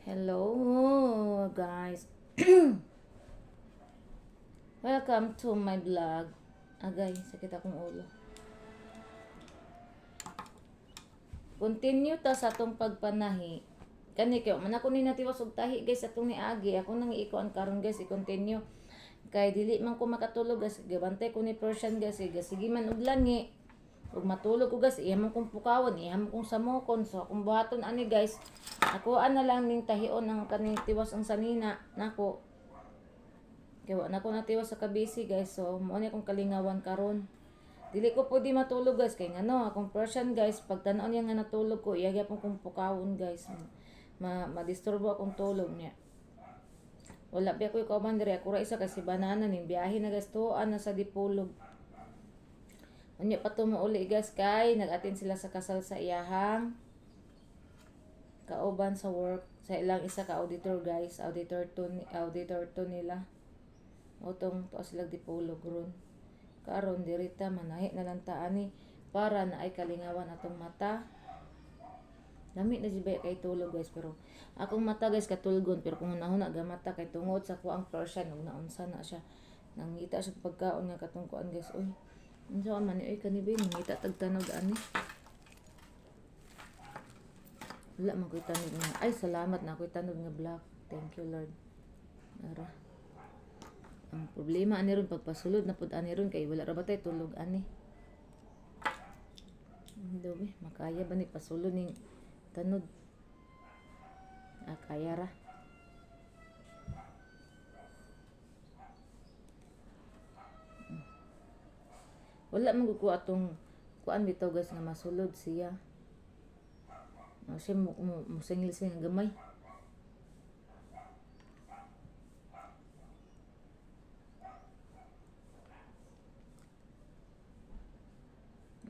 Hello, guys. Welcome to my vlog. Agay, sakit akong ulo. Continue ta sa atong pagpanahi. Kani kayo, man ako ni natiwas og tahi guys atong ni Agi. Ako nang ikuan karon guys, i-continue. Kay dili man ko makatulog guys, gabantay ko ni Persian guys, sige man og langi. Ug matulog ko guys, iham kong pukawon, iham kong samokon. So akong buhaton ani guys, ako ana lang ning tahion ang kaning tiwas ang sanina nako. Kaya na ko natiwas sa kabisi guys. So mo ni akong kalingawan karon. Dili ko pwede matulog guys kay ngano akong Persian guys pag tan-aw niya nga natulog ko iya gyapon kong pukawon guys. Ma ma-disturbo akong tulog niya. Wala ba ko ikaw man diri ako ra isa kasi banana ning biyahe na guys tuan na sa dipulog. Unya pa to uli guys. Kay nag-attend sila sa kasal sa iyahang kauban sa work. Sa ilang isa ka auditor guys. Auditor to auditor to nila. Utong to sila dipulog ron. Karon dirita manahi na lang ta ani para na ay kalingawan atong mata. Lami na jibay kay tulog guys pero akong mata guys katulgon. Pero kung nahuna ga mata kay tungod sa kuang Persian ug naunsa na siya. Nangita siya pagkaon nga katong kuan guys. Uy unsa man ni oy kanibay nangita tagtanaw ani. Wala man ko'y tanog nga. Ay salamat na ako'y tanog nga black. Thank you lord. Ara. Ang problema ani ron pagpasulod na pud ani ron kay wala ra tulog ani? Eh, makaya ba ni pasulod ning tanod? Ah, kaya ra. Wala man ko atong kuan bitaw guys nga masulod siya. No, siya mo, mo, musingil siya nga gamay.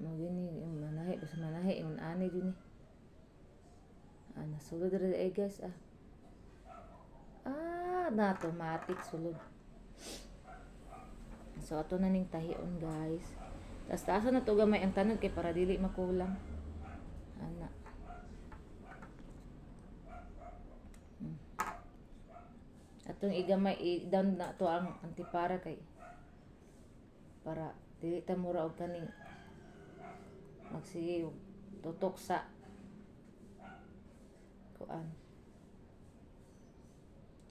Mo gini manahi basta manahi yung ani din eh. Ah, nasulod rin eh guys ah. Ah, na automatic sulod. So ato na ning tahion guys. Tas taasa na to gamay ang tanod kay para dili makulang. Ana. Hmm. Atong igamay i-down na to ang antipara kay para dili ta mura og kaning magsige tutok sa kuan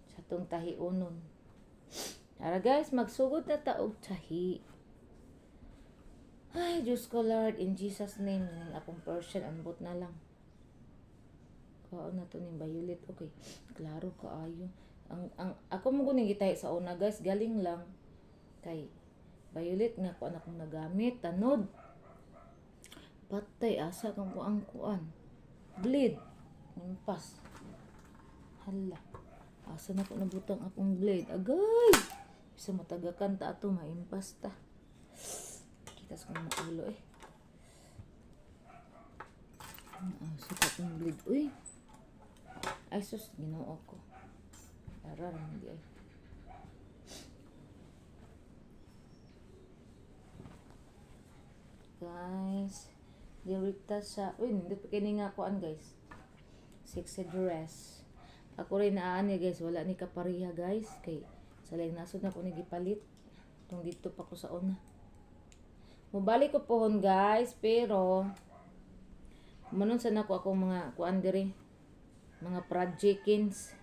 sa tong tahiunon. Ara guys, magsugod na ta og tahi. Ay, Diyos ko Lord, in Jesus name, ng akong Persian, ambot na lang. Kao na to ni Violet. Okay, klaro kaayo. Ang, ang, ako mo guning gitay sa una guys, galing lang. Kay, Violet nga ko anak kong nagamit, tanod. Patay, asa kang kuang kuan. Bleed. Impas. Hala. Asa na ko nabutang akong blade. Agay! Bisa matagakan ta ato, maimpas ta. Kita sa kong maulo eh. Ah, sukat ng blade. Uy! Ay sus, ginoo ko. Aral, hindi ay. Guys, direkta sa... Uy, hindi pa kini nga kuan guys. Sexy dress. Ako rin naani guys, wala ni kapariha guys. Kay sa laing nasod na ko ni gipalit. Tung dito pa ko sa una. Mubalik ko pohon guys, pero manon sa nako akong mga kuan diri. Mga projectins.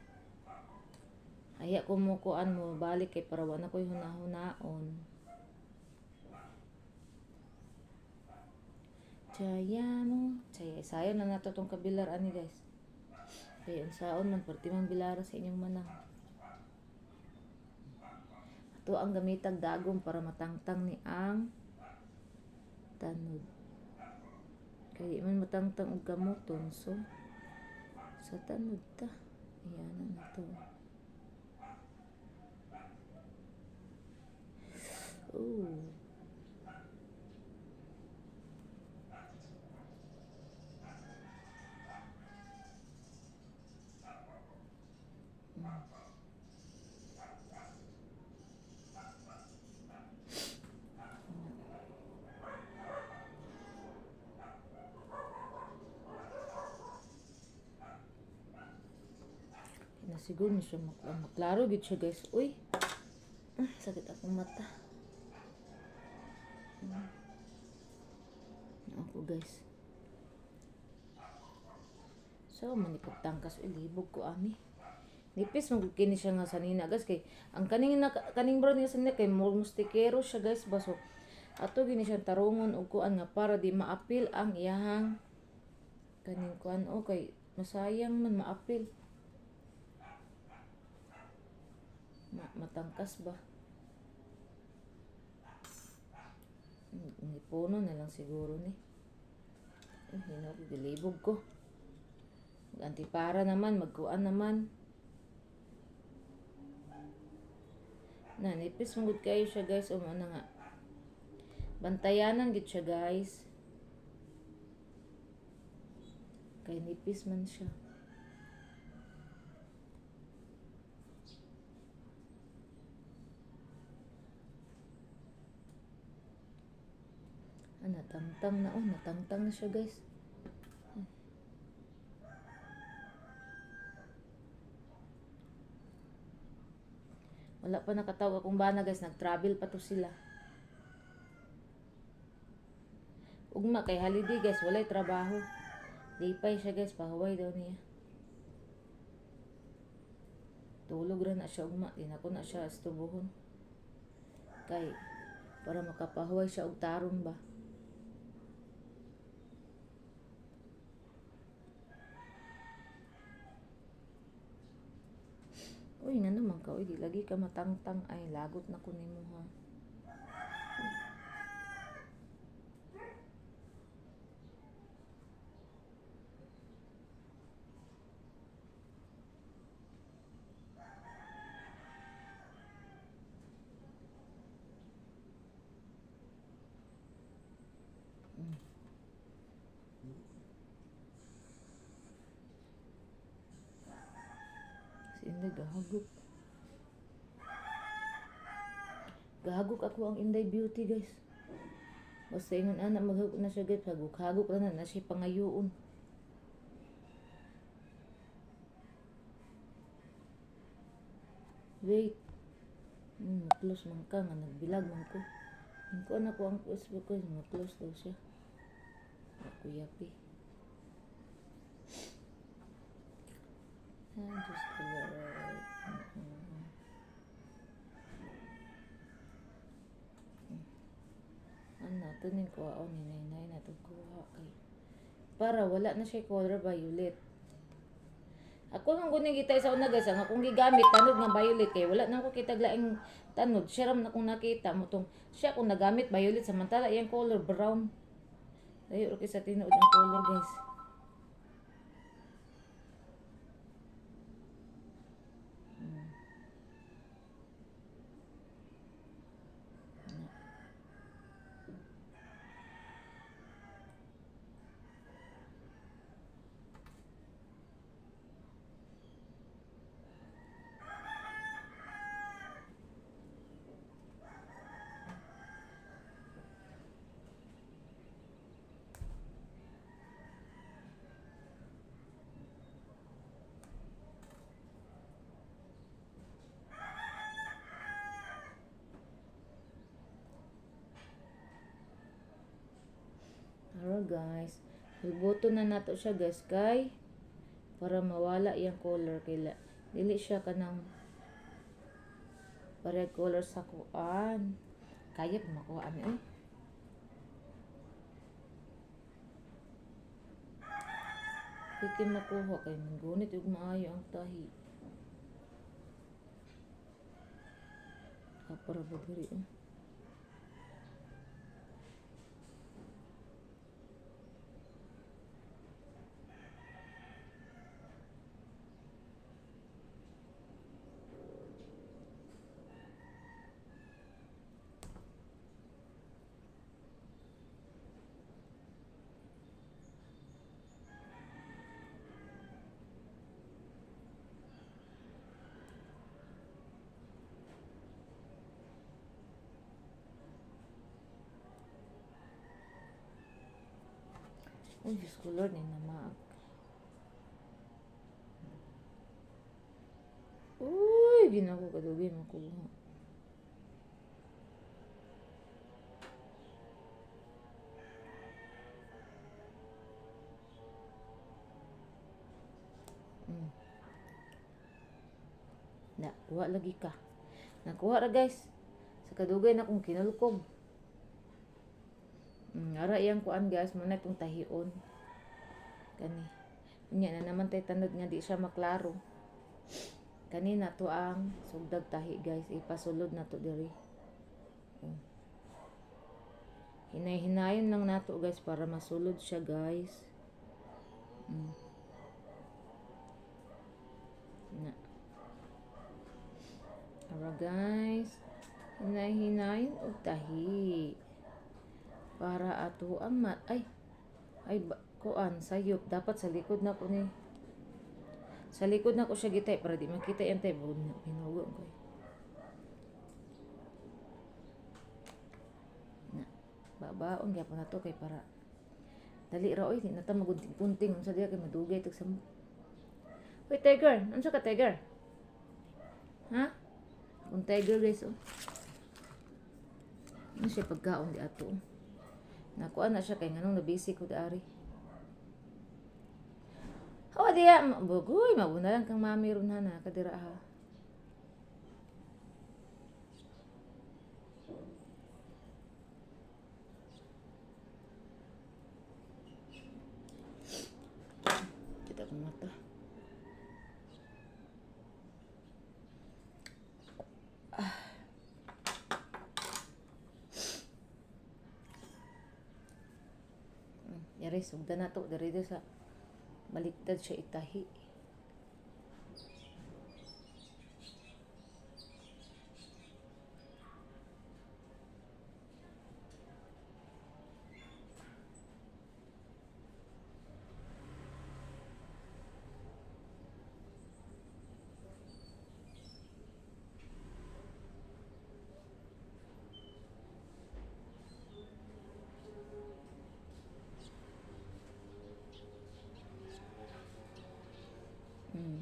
Aya ko mo kuan mo balik kay para wala ko hunahunaon. Chaya mo. Chaya. Sayo na nato tong kabilar ani guys. Kaya ang saon man, perti man bilara sa inyong manang. Ito ang gamitag dagom para matangtang ni ang tanod. Kaya man matangtang og kamuton. So, sa tanod ta. Ayan na to. Oh. Siguro na siya mak maklaro gid siya guys. Uy. Ah, sakit akong mata. Hmm. Ako guys. So, manipag tangkas ilibog ko ani. Nipis mo kini siya nga sanina guys kay ang kaning na, kaning brown nga sanina kay mustikero siya guys baso ato gini siya tarungon og kuan nga para di maapil ang iyahang kaning kuan o kay masayang man maapil. Ma matangkas ba? Ni puno na lang siguro ni. Eh, hinok, dilibog ko. Antipara naman, magkuan naman. Na, nipis mong kayo siya guys. O ano nga. Bantayanan gid siya guys. Kay nipis man siya. Ah, natangtang na. Oh, natangtang na siya guys. Wala pa nakatawag akong bana guys, nag-travel pa to sila. Ugma kay holiday guys, walay trabaho. Lipay siya guys, pahuway daw niya. Tulog ra na siya ugma, di na na siya istubuhon. Kay, para makapahuway siya og tarong ba. Uy, nga naman ka. Uy, lagi ka matangtang. Ay, lagot na ko nimo ha. Mm. Si Inday gahagok. Gahagok ako ang Inday Beauty guys. Basta ingon anak maghagok na siya guys. Hagok hagok na na siya pangayoon. Wait. Hmm, close man ka nga nagbilag man ko. Ko na ko ang Facebook ko, close daw siya. Ako yapi. Ah, Diyos ko Lord. Mhm. Ano, tunin ko ako ni Nainay na ito kuha kay. Para wala na siya color violet. Ako nang guning kita sa una guys, ang akong gigamit tanod nga violet kay wala na ako kita laing tanod. Siya ram na kung nakita mo tong siya kung nagamit violet samantala iyang color brown. Dayo ra kay sa tinuod ang color guys. Aro guys, ibuto na nato siya guys kay para mawala yung color kay la- dili siya kanang para color sa kuan. Kaya makuha ami oy. Kaya makuha kay manggunit ug maayo ang tahi. Kapara ba diri Uy, Diyos ko Lord, ni namag. Uy, ginako kadugay mo ko. Mm. Na, kuha lagi ka. Nakuha ra guys. Sa kadugay na kong kinulkob. Mm, ara iyang kuan guys, muna itong tahion. Kani. Unya na naman tay tanod nga di siya maklaro. Kanina to ang sugdag tahi guys, ipasulod na to diri. Oh. Hinay-hinayon lang nato guys para masulod siya guys. Mm. Na. Ara guys. Hinay-hinayon og tahi. Para ato ang mat ay ay kuan sayop dapat sa likod na ko ni sa likod na ko siya gitay para di makita yan tayo binugo ko eh. na babaon gyapon na to kay para dali ra oy na ta magunting-punting unsa diya kay madugay tag sa Wait, tiger. Unsa ka tiger? Ha? Kung tiger guys oh. Ano siya pagkaon di ato. oh. Nakuha na siya kay nganong nabisi ko dari. Hawa diya, bugoy, mabuna lang kang mami ron na, kadira ha. Kita ko mata. Yari, sugda na to. Dari sa baliktad siya itahi. Hmm.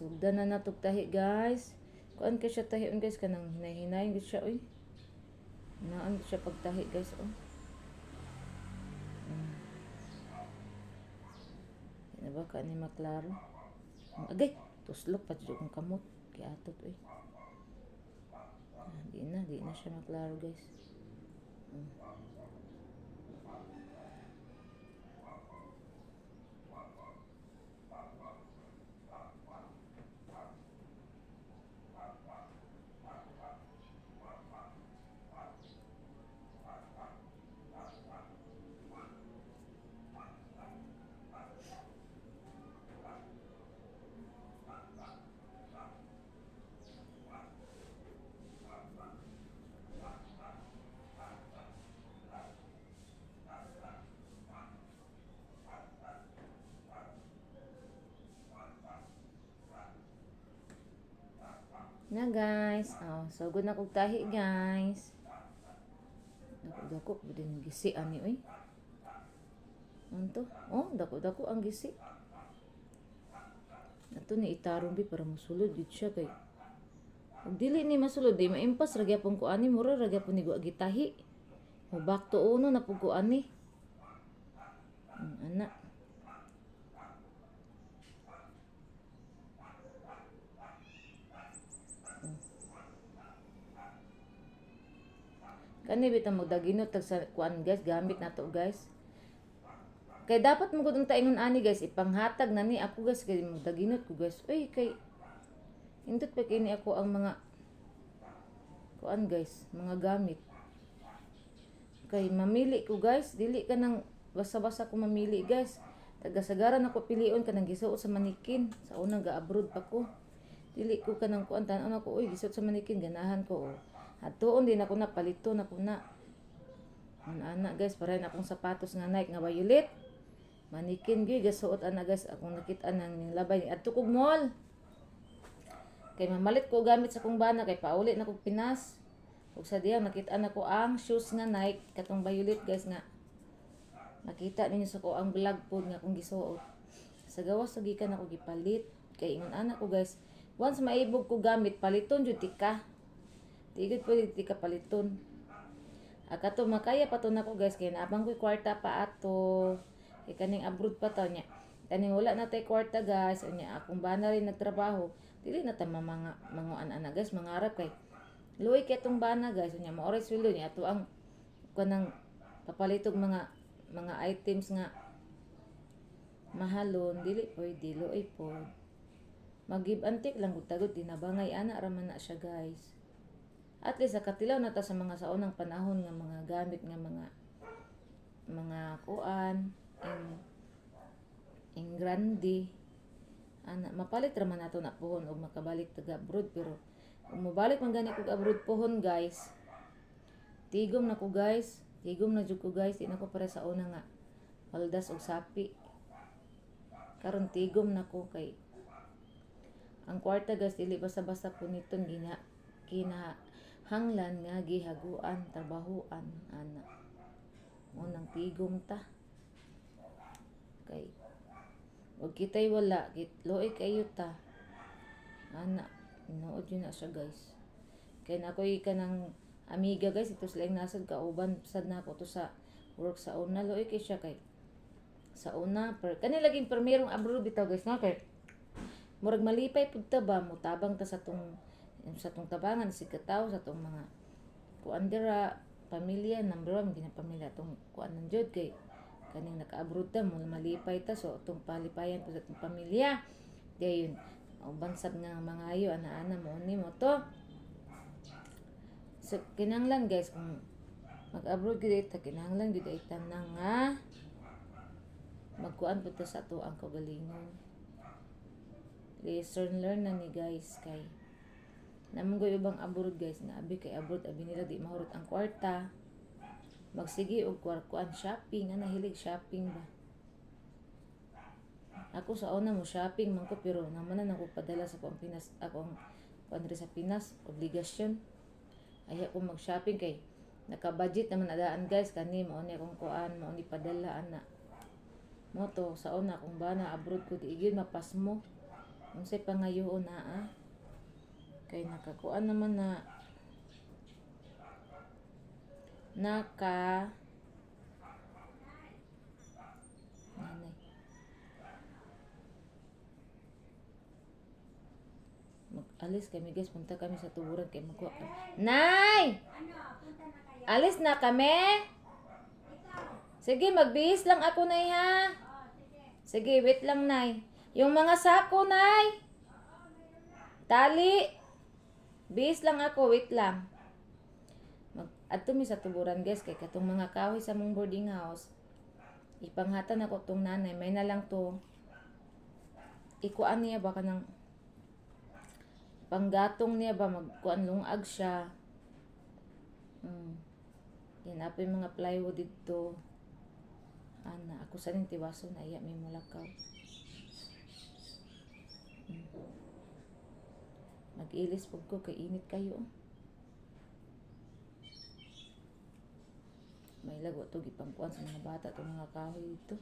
Sugda na natog tahi guys. Kuan ka siya tahion guys kanang hinay-hinay gid siya oy. Naan siya pagtahi guys oh. Hmm. Na ba ka maklaro? Agay, tuslok pa jud kong kamot kay atot oy. Ah, di na, di na siya maklaro guys. Hmm. Na guys. Oh, so good na kog tahi guys. Dako dako budin gisi ani oy. Anto? Oh, dako dako ang gisi. Nato ni itarong bi para masulod gid siya kay Ug dili ni masulod di maimpas ra gyapon ko ani mura ra gyapon ni gitahi. Mo back to uno na pud ko ani. Hmm, ana. Kani bitang magdaginot tag sa kuan guys, gamit nato guys. Kay dapat mo gud unta ingon ani guys, ipanghatag na ni ako guys kay magdaginot ko guys. Uy kay indot pa kini ako ang mga kuan guys, mga gamit. Kay mamili ko guys, dili ka nang basa-basa ko mamili guys. Tagasagaran ako pilion ka nang gisuot sa manikin. Sa unang ga-abroad pa ko. Dili ko ka nang kuan tanan ako, uy gisuot sa manikin ganahan ko. Oh. At tuon din ako na palito na ko na. Ang ana guys, para na akong sapatos nga Nike nga violet. Manikin gyud gasuot ana guys akong nakita nang labay ni adto kog mall. Kay mamalit ko gamit sa kong bana kay pauli na kog Pinas. Ug sa diya nakita na ko ang shoes nga Nike katong violet guys nga. Nakita ninyo sa ko ang vlog pod nga akong gisuot. Sa gawas sa gikan ako gipalit kay ingon ana ko guys once maibog ko gamit paliton jud tika tigid pwede tika paliton. Aka to makaya pa to nako guys kay naabang ko kwarta pa ato. Kay kaning abroad pa to nya. Kaning wala na tay kwarta guys nya akong bana rin nagtrabaho. Dili na ta mga mga ana guys mangarap kay. Luoy kay tong bana guys nya maoray sweldo niya. Ato ang kanang papalitog mga mga items nga mahalon dili pwede luoy po. Mag-give antik lang gud tagod dinabangay ana raman na siya guys at least nakatilaw na ta sa mga sa unang panahon nga mga gamit nga mga mga kuan in in grande. Ana mapalit ra man nato na pohon og makabalik taga abroad pero kung mabalik man gani kog abroad pohon guys tigom na ko guys tigom na jud ko guys di na ko para sa una nga paldas og sapi. Karon tigom na ko kay ang kwarta guys dili basta-basta puniton gina kina hanglan nga gihaguan trabahoan ana. Unang tigom ta. Kay wag kitay wala. Kit loy kayo ta. Ana inuod yun na siya guys. Kay na ako'y kanang amiga guys. Ito sila yung nasad. Kauban sad na ako to sa work sa una. Loy kay siya kay sa una. Per kani laging permerong abroad bitaw guys na kay murag malipay pud ta ba? Mutabang ta sa tong sa tong tabangan si kataw sa tong mga kuan dira pamilya number one gina pamilya tong kuan ng jud kay kaning naka-abroad ta mo malipay ta so tong palipayan po sa tong pamilya. Dayon o bansab nga mga ayo ana-ana mo ni mo to. So kinanglan guys kung mag-abroad gid ta kinanglan gid ay tanang nga magkuan po ta sa to ang kagalingon lesson learn na ni guys kay Namang ibang abroad guys nga abi kay abroad abi nila di mahurot ang kwarta. Magsige og kwarkuan shopping nga nahilig shopping ba. Ako sa una mo shopping man ko pero naman na ako padala sa akong Pinas akong kuan sa Pinas obligasyon. Ay ako mag-shopping kay naka-budget naman adaan guys kani mao ni akong kuan mao ni padala ana. Mo to sa una kung bana abroad ko di gyud mapas mo. Unsay pangayoon na ah kay nakakuan naman na naka nanay mag-alis kami guys punta kami sa tuburan kay magkuha kami Nay! Alis na kami? Sige, magbihis lang ako, Nay, ha? Sige, wait lang, Nay. Yung mga sako, Nay. Tali. Bis lang ako, wait lang. Mag adto mi sa tuburan guys kay katong mga kahoy sa mong boarding house. Ipanghatan ako tong nanay, may na lang to. Ikuan niya baka nang panggatong niya ba magkuan lungag siya. Mm. Ginapoy mga plywood dito. Ana, ako sa ning tiwaso na iya may mulakaw. Mm. Mag-ilis pag ko, kay init kayo. May lago to gipangkuan sa mga bata to mga kahoy dito.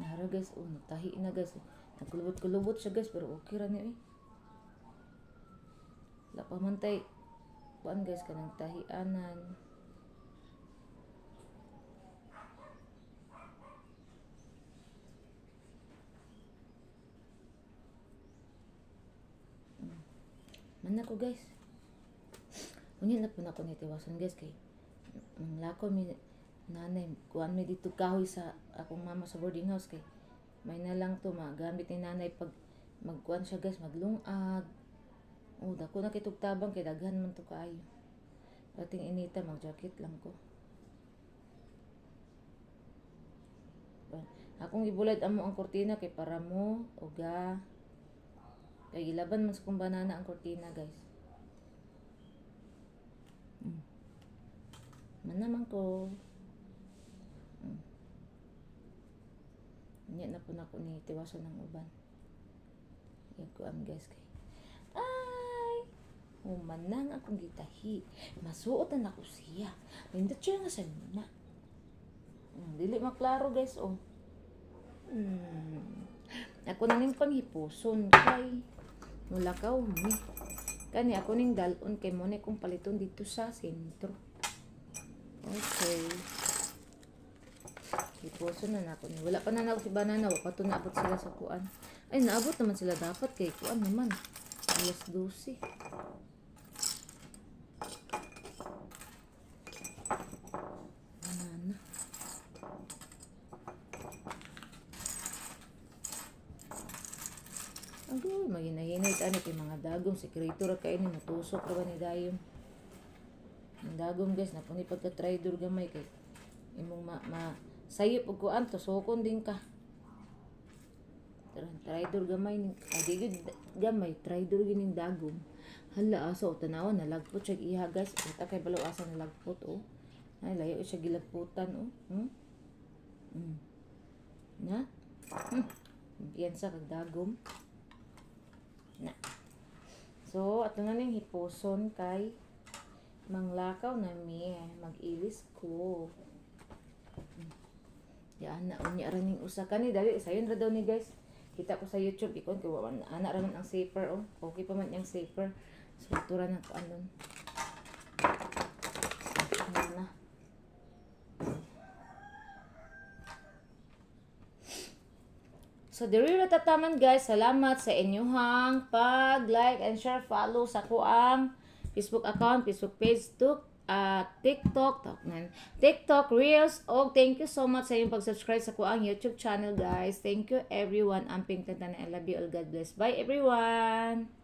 Nara guys, oh, nagtahi na guys. Nagkulubot-kulubot siya guys, pero okay ra eh. Wala pa man tay. Kuan guys kanang tahianan. Man ako guys. Unya na po na ko nitiwasan guys kay lako mi nanay kuan mi dito kahoy sa akong mama sa boarding house kay may na lang to magamit ni nanay pag magkuan siya guys maglungag Oh, dako na kitog tabang kay daghan man to kaayo. Pating inita mag jacket lang ko. Akong ibulad amo ang kortina kay para mo uga. Kay gilaban man sa kong banana ang kortina, guys. Mm. Man naman ko. Mm. Nya na po na ko ni tiwaso ng uban. Yan ko am guys kay Humanang akong gitahi. Masuotan ako siya. Nindot siya nga sa muna. Hmm, dili maklaro guys, oh. Hmm. Ako na ning panghipuson kay wala ka umi. Kani ako ning dalon kay mo kong paliton dito sa sentro. Okay. Hipuson na nako ni. Wala pa na na si banana, wa pa to naabot sila sa kuan. Ay naabot naman sila dapat kay kuan naman. Alas 12. Banana. Agoy, maginahinay tani kay mga dagong sekreto ra kay ni natusok ra ni dayon. Ang dagong guys na puni pagka trader gamay kay imong ma, ma sayop og kuan to sokon din ka. Tara, trader gamay ni adi gud gamay trader gining dagom. Hala aso tanawa na lagpot siya iha guys. Ita kay balaw asa na lagpot oh. Ay layo siya gilagputan oh. Hmm? Hmm. Na? Hmm. Piyansa kag dagom. Na. So, ato na ning hipuson kay manglakaw na mi mag-ilis ko. Yan na unya ra ning usa kani dali sayon ra daw ni guys. Kita ko sa YouTube ikon kay wa ana ra man ang safer oh. Okay pa man yang safer. So ito ra na ko anon. Ano na. So, diri ra tataman guys. Salamat sa inyong pag-like and share, follow sa kuang Facebook account, Facebook page, tuk, uh, TikTok, tok nan, TikTok, Reels, og thank you so much sa inyong pag-subscribe sa kuang YouTube channel guys. Thank you everyone. Amping tantan I love you all. God bless. Bye everyone!